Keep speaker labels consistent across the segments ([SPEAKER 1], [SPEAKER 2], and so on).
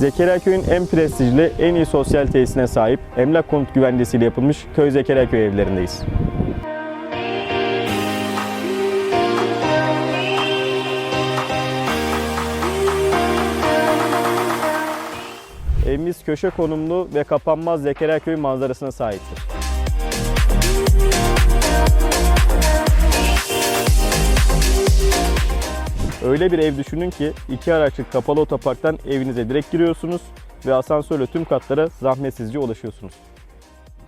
[SPEAKER 1] Zekeriya Köy'ün en prestijli, en iyi sosyal tesisine sahip emlak konut güvencesiyle yapılmış Köy Zekeriya Köy evlerindeyiz. Evimiz köşe konumlu ve kapanmaz Zekeriya Köy manzarasına sahiptir. Öyle bir ev düşünün ki iki araçlık kapalı otoparktan evinize direkt giriyorsunuz ve asansörle tüm katlara zahmetsizce ulaşıyorsunuz.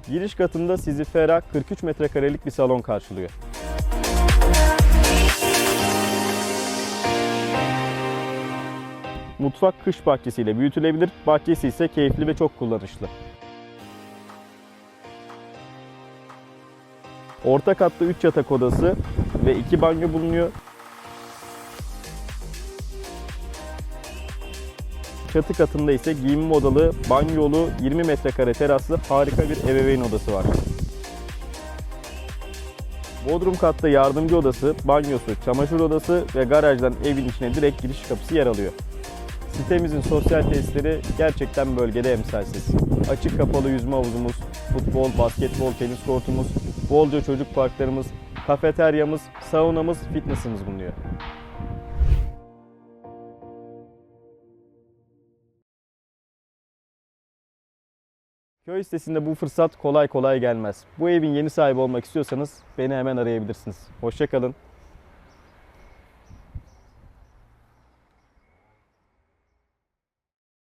[SPEAKER 1] Giriş katında sizi ferah 43 metrekarelik bir salon karşılıyor. Mutfak kış bahçesiyle büyütülebilir, bahçesi ise keyifli ve çok kullanışlı. Orta katta 3 yatak odası ve 2 banyo bulunuyor. Çatı katında ise giyinme odalı, banyolu, 20 metrekare teraslı harika bir ebeveyn odası var. Bodrum katta yardımcı odası, banyosu, çamaşır odası ve garajdan evin içine direkt giriş kapısı yer alıyor. Sitemizin sosyal tesisleri gerçekten bölgede emsalsiz. Açık kapalı yüzme havuzumuz, futbol, basketbol, tenis kortumuz, bolca çocuk parklarımız, kafeteryamız, saunamız, fitnessimiz bulunuyor. Köy sitesinde bu fırsat kolay kolay gelmez. Bu evin yeni sahibi olmak istiyorsanız beni hemen arayabilirsiniz. Hoşçakalın.